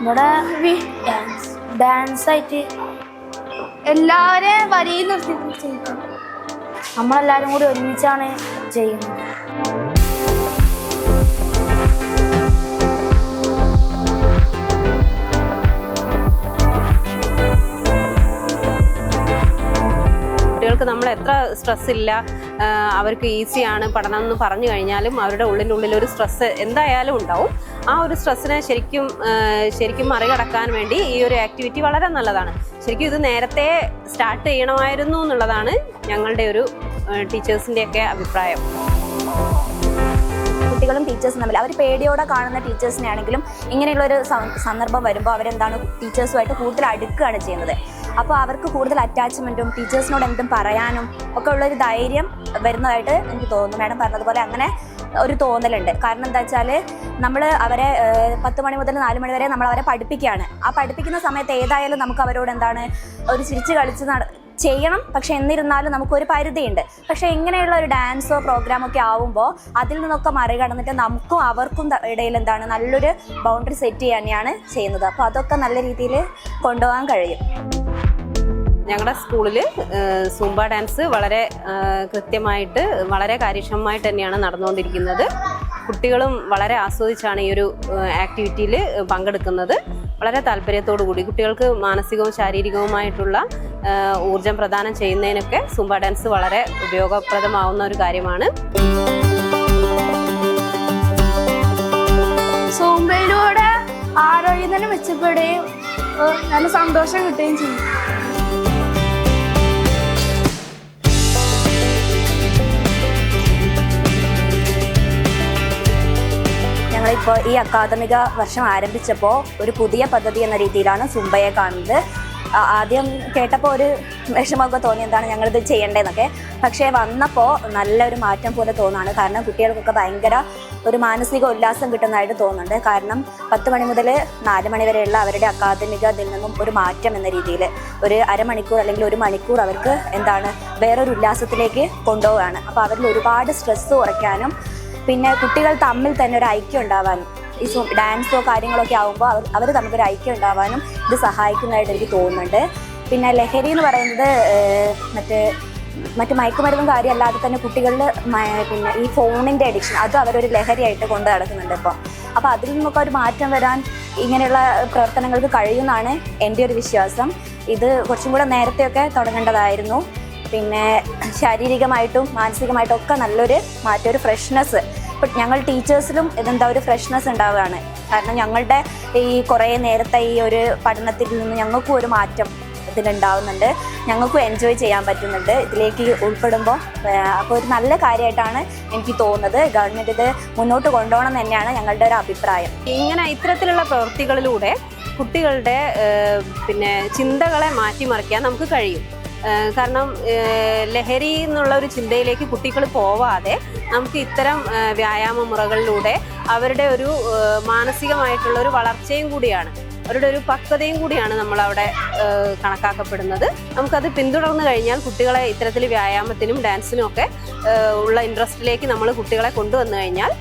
ഇവിടെ ഡാൻസ് ആയിട്ട് എല്ലാവരെയും വരിയിൽ നിർത്തി നമ്മളെല്ലാവരും കൂടി ഒരുമിച്ചാണ് ചെയ്യുന്നത്. കുട്ടികൾക്ക് നമ്മൾ എത്ര സ്ട്രെസ് ഇല്ല അവർക്ക് ഈസിയാണ് പഠനം എന്ന് പറഞ്ഞു കഴിഞ്ഞാലും അവരുടെ ഉള്ളിന്റെ ഉള്ളിൽ ഒരു സ്ട്രെസ് എന്തായാലും ഉണ്ടാവും. ആ ഒരു സ്ട്രെസ്സിനെ ശരിക്കും ശരിക്കും മറികടക്കാൻ വേണ്ടി ഈ ഒരു ആക്ടിവിറ്റി വളരെ നല്ലതാണ്. ശരിക്കും ഇത് നേരത്തെ സ്റ്റാർട്ട് ചെയ്യണമായിരുന്നു എന്നുള്ളതാണ് ഞങ്ങളുടെ ഒരു ടീച്ചേഴ്സിന്റെയൊക്കെ അഭിപ്രായം. കുട്ടികളും ടീച്ചേഴ്സും തമ്മിൽ അവർ പേടിയോടെ കാണുന്ന ടീച്ചേഴ്സിനെ ആണെങ്കിലും ഇങ്ങനെയുള്ള ഒരു സന്ദർഭം വരുമ്പോൾ അവരെന്താണ് ടീച്ചേഴ്സുമായിട്ട് കൂടുതൽ അടുക്കുകയാണ് ചെയ്യുന്നത്. അപ്പോൾ അവർക്ക് കൂടുതൽ അറ്റാച്ച്മെന്റും ടീച്ചേഴ്സിനോട് എന്തും പറയാനും ഒക്കെ ഉള്ളൊരു ധൈര്യം വരുന്നതായിട്ട് എനിക്ക് തോന്നുന്നു. മാഡം പറഞ്ഞതുപോലെ അങ്ങനെ ഒരു തോന്നലുണ്ട്. കാരണം എന്താ വെച്ചാൽ നമ്മൾ അവരെ പത്ത് മണി മുതൽ നാല് മണി വരെ നമ്മൾ അവരെ പഠിപ്പിക്കുകയാണ്. ആ പഠിപ്പിക്കുന്ന സമയത്ത് ഏതായാലും നമുക്ക് അവരോട് എന്താണ് ഒരു ചിരിച്ച് കളിച്ച് ചെയ്യണം. പക്ഷെ എന്നിരുന്നാലും നമുക്കൊരു പരിധിയുണ്ട്. പക്ഷെ ഇങ്ങനെയുള്ള ഒരു ഡാൻസോ പ്രോഗ്രാമോ ഒക്കെ ആവുമ്പോൾ അതിൽ നിന്നൊക്കെ മറികടന്നിട്ട് നമുക്കും അവർക്കും ഇടയിൽ എന്താണ് നല്ലൊരു ബൗണ്ടറി സെറ്റ് ചെയ്യാനെയാണ് ചെയ്യുന്നത്. അപ്പോൾ അതൊക്കെ നല്ല രീതിയിൽ കൊണ്ടുപോകാൻ കഴിയും. ഞങ്ങളുടെ സ്കൂളിൽ സൂംബ ഡാൻസ് വളരെ കൃത്യമായിട്ട് വളരെ കാര്യക്ഷമമായിട്ട് തന്നെയാണ് നടന്നുകൊണ്ടിരിക്കുന്നത് കുട്ടികളും വളരെ ആസ്വദിച്ചാണ് ഈ ഒരു ആക്ടിവിറ്റിയിൽ പങ്കെടുക്കുന്നത്. വളരെ താല്പര്യത്തോടു കൂടി. കുട്ടികൾക്ക് മാനസികവും ശാരീരികവുമായിട്ടുള്ള ഊർജം പ്രദാനം ചെയ്യുന്നതിനൊക്കെ സൂംബ ഡാൻസ് വളരെ ഉപയോഗപ്രദമാവുന്ന ഒരു കാര്യമാണ്. സോമ്പയിലൂടെ ആരോഗ്യം തന്നെ മെച്ചപ്പെടുകയും നല്ല സന്തോഷം കിട്ടുകയും ചെയ്യും. ഞങ്ങളിപ്പോൾ ഈ അക്കാദമിക വർഷം ആരംഭിച്ചപ്പോൾ ഒരു പുതിയ പദ്ധതി എന്ന രീതിയിലാണ് സുംബയെ കാണുന്നത്. ആദ്യം കേട്ടപ്പോൾ ഒരു വിഷമമൊക്കെ തോന്നി എന്താണ് ഞങ്ങളിത് ചെയ്യേണ്ടതെന്നൊക്കെ. പക്ഷേ വന്നപ്പോൾ നല്ലൊരു മാറ്റം പോലെ തോന്നുകയാണ് കാരണം കുട്ടികൾക്കൊക്കെ ഭയങ്കര ഒരു മാനസിക ഉല്ലാസം കിട്ടുന്നതായിട്ട് തോന്നുന്നുണ്ട്. കാരണം പത്ത് മണി മുതൽ നാല് മണി വരെയുള്ള അവരുടെ അക്കാദമിക ഇതിൽ നിന്നും ഒരു മാറ്റം എന്ന രീതിയിൽ ഒരു അരമണിക്കൂർ അല്ലെങ്കിൽ ഒരു മണിക്കൂർ അവർക്ക് എന്താണ് വേറൊരു ഉല്ലാസത്തിലേക്ക് കൊണ്ടുപോവുകയാണ്. അപ്പോൾ അവരിൽ ഒരുപാട് സ്ട്രെസ്സ് കുറയ്ക്കാനും പിന്നെ കുട്ടികൾ തമ്മിൽ തന്നെ ഒരു ഐക്യം ഉണ്ടാവാനും ഈ ഡാൻസോ കാര്യങ്ങളൊക്കെ ആകുമ്പോൾ അവർ അവർ ഒരു ഐക്യം ഉണ്ടാവാനും ഇത് സഹായിക്കുന്നതായിട്ട് എനിക്ക് തോന്നുന്നുണ്ട്. പിന്നെ ലഹരി എന്ന് പറയുന്നത് മറ്റേ മറ്റ് മയക്കുമരുന്നും കാര്യം അല്ലാതെ തന്നെ കുട്ടികളിൽ പിന്നെ ഈ ഫോണിന്റെ അഡിക്ഷൻ അതും അവരൊരു ലഹരിയായിട്ട് കൊണ്ട് നടക്കുന്നുണ്ട് ഇപ്പോൾ അപ്പോൾ അതിൽ നിന്നൊക്കെ ഒരു മാറ്റം വരാൻ ഇങ്ങനെയുള്ള പ്രവർത്തനങ്ങൾക്ക് കഴിയുമെന്നാണ് എന്റെ ഒരു വിശ്വാസം. ഇത് കുറച്ചും കൂടെ നേരത്തെയൊക്കെ തുടങ്ങേണ്ടതായിരുന്നു. പിന്നെ ശാരീരികമായിട്ടും മാനസികമായിട്ടും ഒക്കെ നല്ലൊരു മാറ്റം ഒരു ഫ്രഷ്നെസ് ഇപ്പം ഞങ്ങൾ ടീച്ചേഴ്സിലും ഇതെന്താ ഒരു ഫ്രഷ്നെസ് ഉണ്ടാവുകയാണ്. കാരണം ഞങ്ങളുടെ ഈ കുറേ നേരത്തെ ഈ ഒരു പഠനത്തിൽ നിന്ന് ഞങ്ങൾക്കും ഒരു മാറ്റം ഇതിലുണ്ടാവുന്നുണ്ട്. ഞങ്ങൾക്കും എൻജോയ് ചെയ്യാൻ പറ്റുന്നുണ്ട്. ഇതിലേക്ക് ഉൾപ്പെടുമ്പോൾ അപ്പോൾ ഒരു നല്ല കാര്യമായിട്ടാണ് എനിക്ക് തോന്നുന്നത്. ഗവൺമെന്റ് ഇത് മുന്നോട്ട് കൊണ്ടുപോകണം തന്നെയാണ് ഞങ്ങളുടെ ഒരു അഭിപ്രായം. ഇങ്ങനെ ഇത്തരത്തിലുള്ള പ്രവൃത്തികളിലൂടെ കുട്ടികളുടെ പിന്നെ ചിന്തകളെ മാറ്റിമറിക്കാൻ നമുക്ക് കഴിയും. കാരണം ലഹരി എന്നുള്ള ഒരു ചിന്തയിലേക്ക് കുട്ടികൾ പോവാതെ നമുക്ക് ഇത്തരം വ്യായാമ മുറകളിലൂടെ അവരുടെ ഒരു മാനസികമായിട്ടുള്ള ഒരു വളർച്ചയും കൂടിയാണ്. അവരുടെ ഒരു പക്വതയും കൂടിയാണ് നമ്മളവിടെ അവിടെ കണക്കാക്കപ്പെടുന്നത്. നമുക്കത് പിന്തുടർന്നു കഴിഞ്ഞാൽ കുട്ടികളെ ഇത്തരത്തിൽ വ്യായാമത്തിനും ഡാൻസിനും ഒക്കെ ഉള്ള ഇൻട്രസ്റ്റിലേക്ക് നമ്മൾ കുട്ടികളെ കൊണ്ടുവന്നു കഴിഞ്ഞാൽ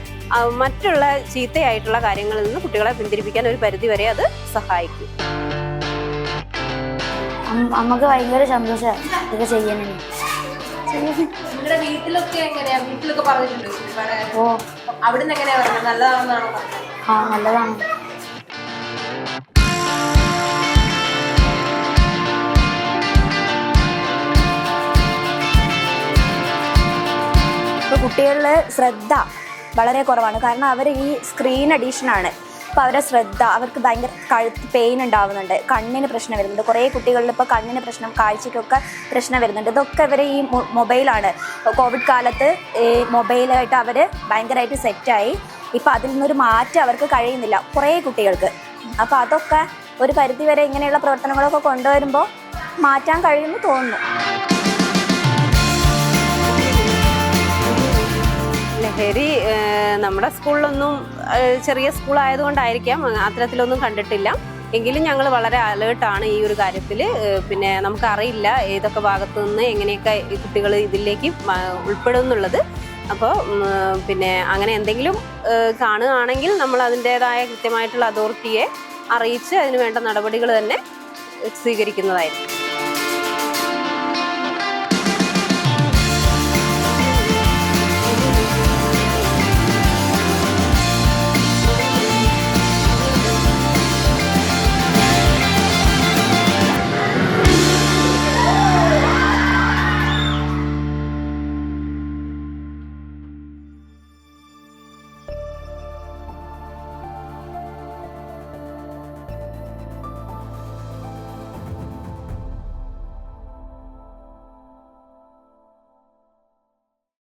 മറ്റുള്ള ചീത്തയായിട്ടുള്ള കാര്യങ്ങളിൽ നിന്ന് കുട്ടികളെ പിന്തിരിപ്പിക്കാൻ ഒരു പരിധി വരെ അത് സഹായിക്കും. അമ്മയ്ക്ക് ഭയങ്കര സന്തോഷമാണ് ഇതൊക്കെ ചെയ്യാനാണ് നിങ്ങളുടെ വീട്ടിലൊക്കെ എങ്ങനെയാ? വീട്ടിലൊക്കെ പറഞ്ഞിട്ടുണ്ടോ ഓ. അവിടുന്ന് എങ്ങനെയാ പറഞ്ഞത്? നല്ലതാണെന്നാണോ പറഞ്ഞത്? ആ നല്ലതാണ്. ഇപ്പോൾ കുട്ടികളിൽ ശ്രദ്ധ വളരെ കുറവാണ്. കാരണം അവർ ഈ സ്ക്രീൻ അഡീഷനാണ് അപ്പോൾ അവരെ ശ്രദ്ധ അവർക്ക് ഭയങ്കര കഴുത്ത് പെയിൻ ഉണ്ടാവുന്നുണ്ട്. കണ്ണിന് പ്രശ്നം വരുന്നുണ്ട്. കുറേ കുട്ടികളിൽ ഇപ്പോൾ കണ്ണിന് പ്രശ്നം കാഴ്ചയ്ക്കൊക്കെ പ്രശ്നം വരുന്നുണ്ട്. ഇതൊക്കെ ഇവർ ഈ മൊബൈലാണ്. കോവിഡ് കാലത്ത് ഈ മൊബൈലായിട്ട് അവർ ഭയങ്കരമായിട്ട് സെറ്റായി ഇപ്പൊ അതിൽ നിന്നൊരു മാറ്റം അവർക്ക് കഴിയുന്നില്ല. കുറേ കുട്ടികൾക്ക്. അപ്പോൾ അതൊക്കെ ഒരു പരിധിവരെ ഇങ്ങനെയുള്ള പ്രവർത്തനങ്ങളൊക്കെ കൊണ്ടുവരുമ്പോൾ മാറ്റാൻ കഴിയുമെന്ന് തോന്നുന്നു. ലഹരി നമ്മുടെ സ്കൂളിലൊന്നും ചെറിയ സ്കൂൾ ആയതുകൊണ്ടായിരിക്കാം അത്തരത്തിലൊന്നും കണ്ടിട്ടില്ല. എങ്കിലും ഞങ്ങൾ വളരെ അലേർട്ടാണ് ഈ ഒരു കാര്യത്തിൽ പിന്നെ നമുക്കറിയില്ല ഏതൊക്കെ ഭാഗത്തു നിന്ന് എങ്ങനെയൊക്കെ ഈ കുട്ടികൾ ഇതിലേക്ക് ഉൾപ്പെടുന്നുള്ളത്. അപ്പോൾ പിന്നെ അങ്ങനെ എന്തെങ്കിലും കാണുകയാണെങ്കിൽ നമ്മൾ അതിന്റെതായ കൃത്യമായിട്ടുള്ള അതോറിറ്റിയെ അറിയിച്ച് അതിന് വേണ്ട നടപടികൾ തന്നെ സ്വീകരിക്കുന്നതായിരിക്കും.